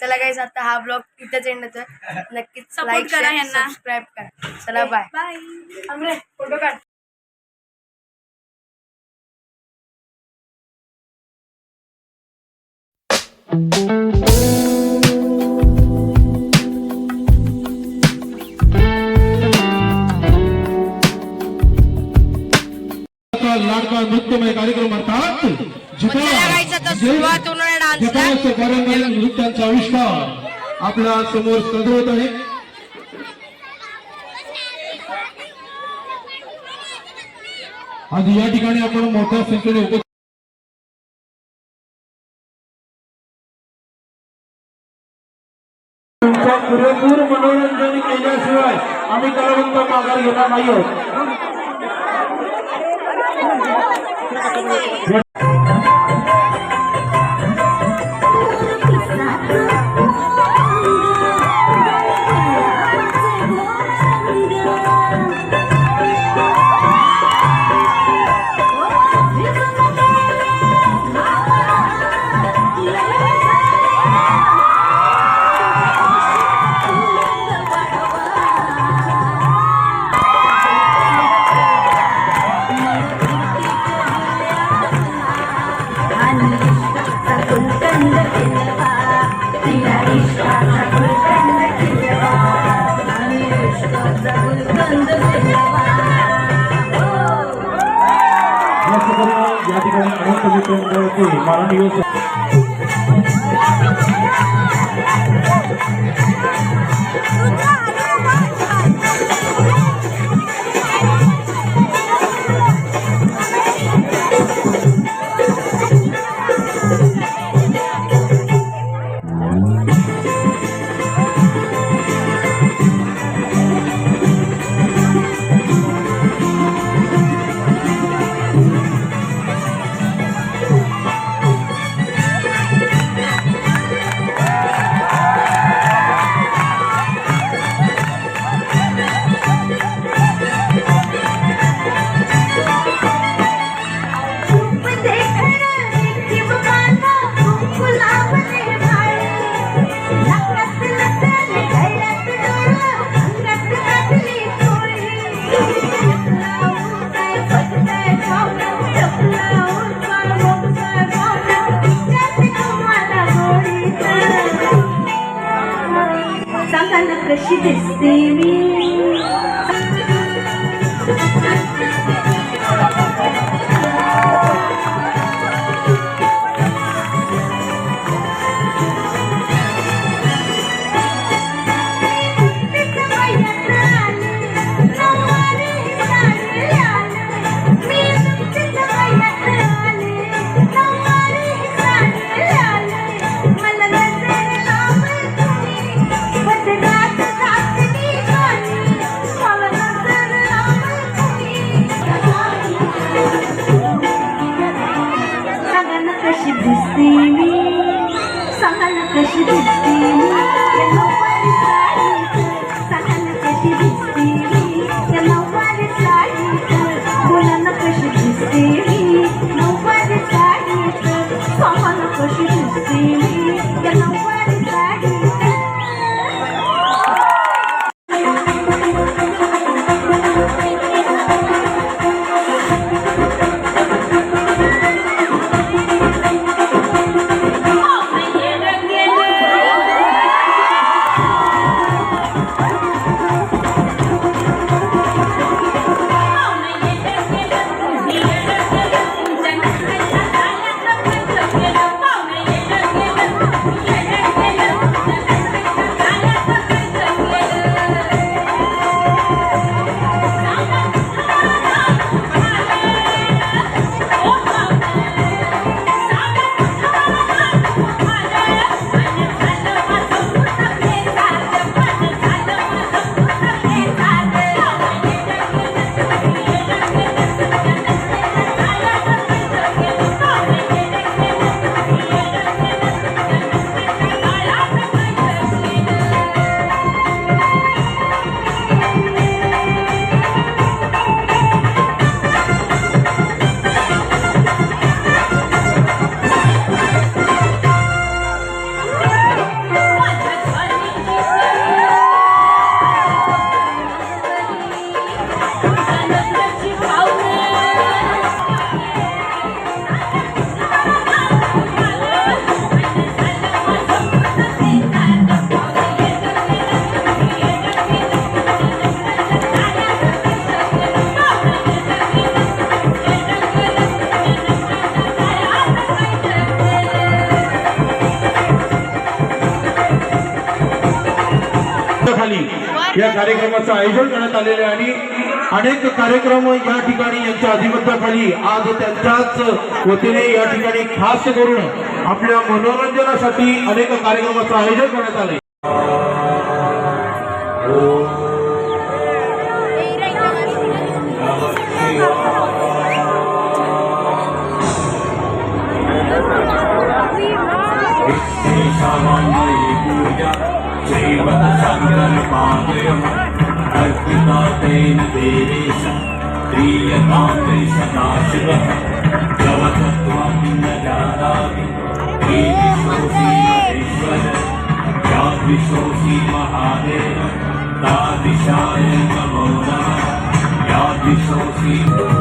चला गाईज आता हा ब्लॉग इथेच एंड होतोय. नक्कीच लाईक करा यांना. सबस्क्राईब करा. चला बाय बाय फोटो काढ. लाडका नृत्यमय कार्यक्रम अर्थात सुरुवात होणार आहे पारंपरिक नृत्यांचा आविष्कार आपल्यासमोर सजवत आहे. आज या ठिकाणी आपण मोठ्या संख्येने उपस्थित पुरेपूर मनोरंजन केल्याशिवाय आम्ही कलावंत माघार घेणार नाही आहोत you Thank you. कार्यक्रमाचं आयोजन करण्यात आलेलं आहे आणि अनेक कार्यक्रम या ठिकाणी यांच्या अधिपत्याखाली आज त्यांच्याच वतीने या ठिकाणी खास करून आपल्या मनोरंजनासाठी अनेक कार्यक्रमाचं आयोजन करण्यात आले. शरणेन देवेश प्रीयतां सदाशिवः जवतत्वं न जानामि ईश्वरोऽसि महेश्वर। यादृशोऽसि महादेव तादृशाय नमो नमः। यादृशोऽसि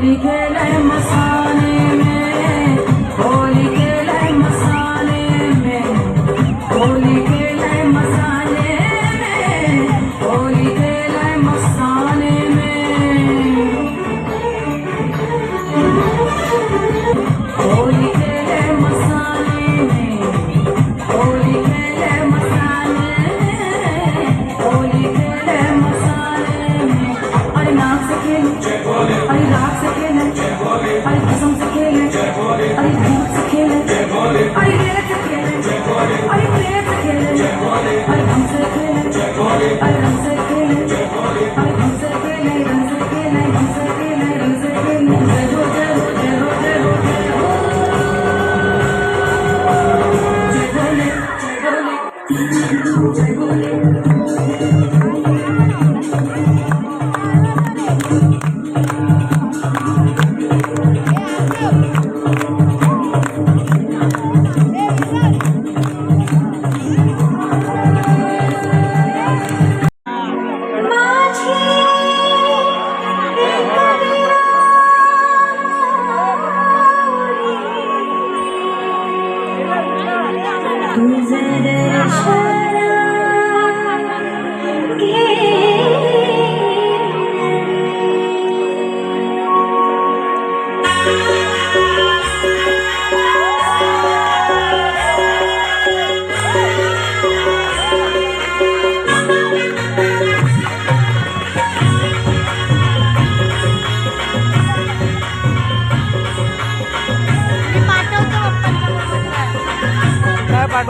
ligue les massacres.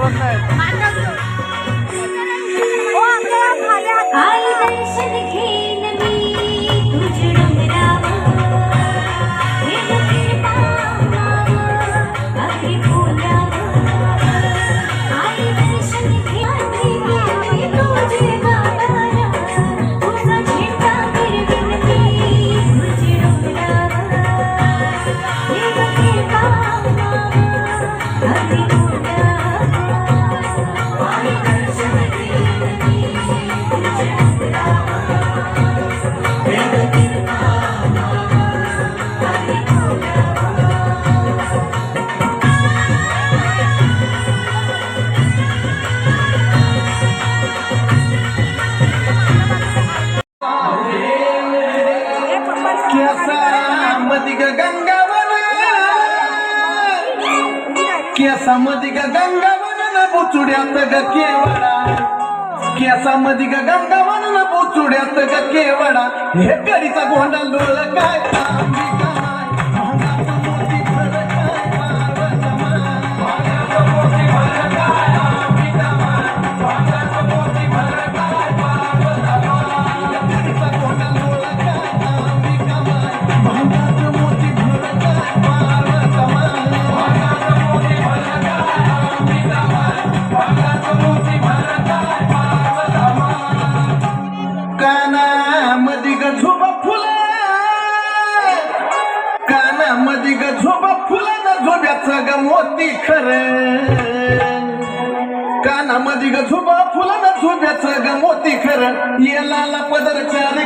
Amen. केसामध्ये Gangavan ना बोचुड्यात ग केवडा. हे करीचा गोंडा लोळ काय मोती खर. कानामध्ये ग झुबा फुलं झुब्याच ग मोती खर. येला पदरचार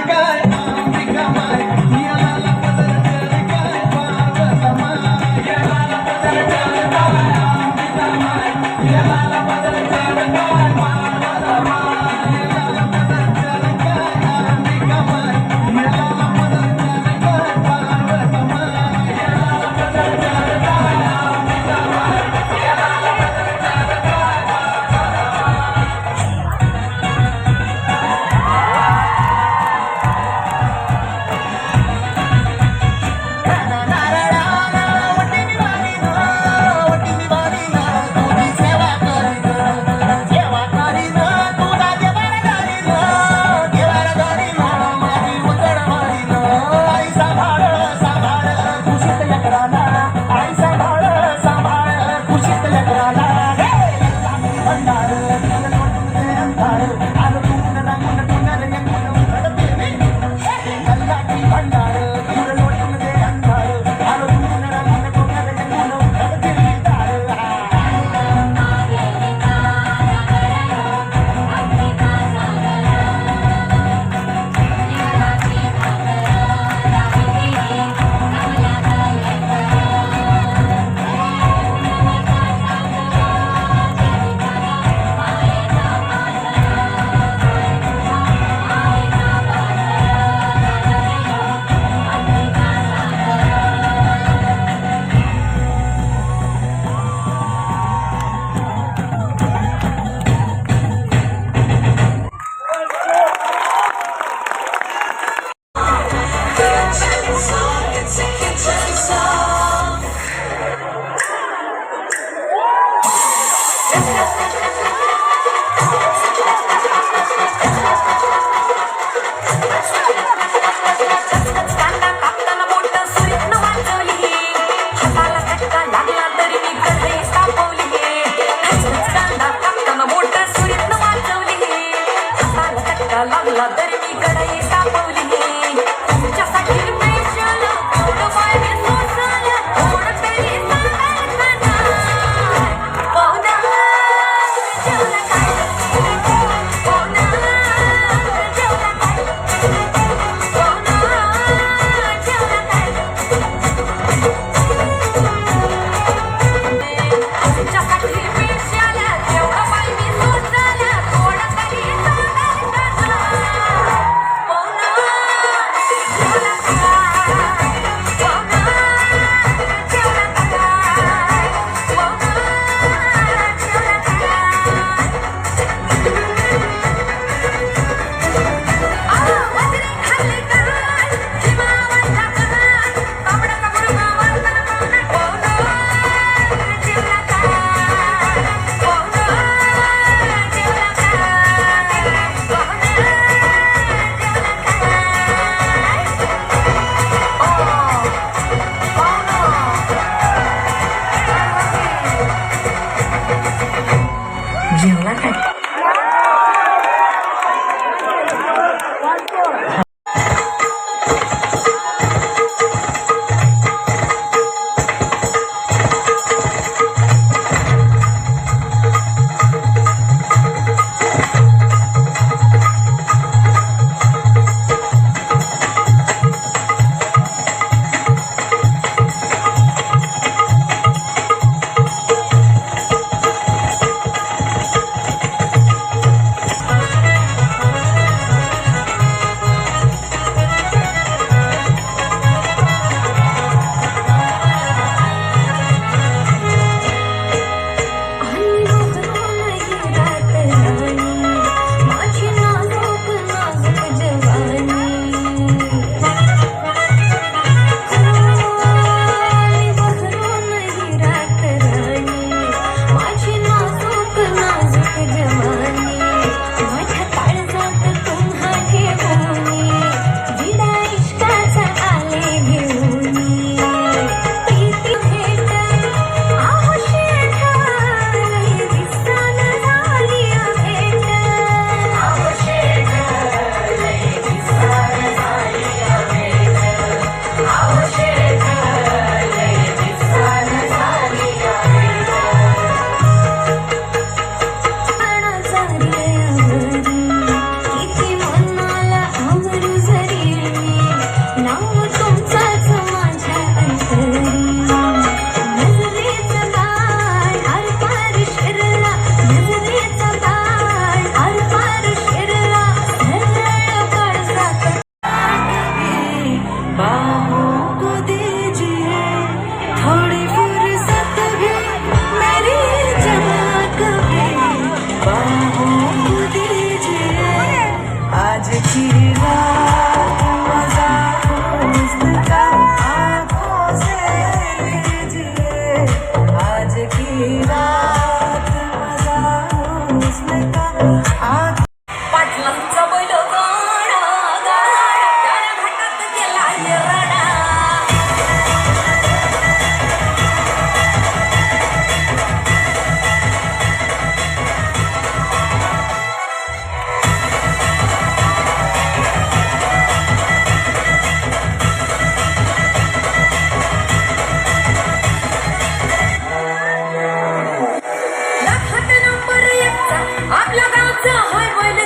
হয় বলে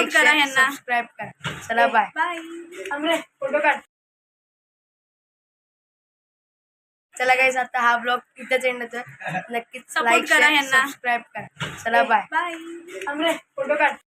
लाईक करा यांना. सबस्क्राईब करा. चला बाय बाय फोटो काढ. चला गाईज आता हा ब्लॉग इथेच एंड नक्कीच लाईक करा यांना. सबस्क्राईब करा. चला बाय बाय फोटो काढ.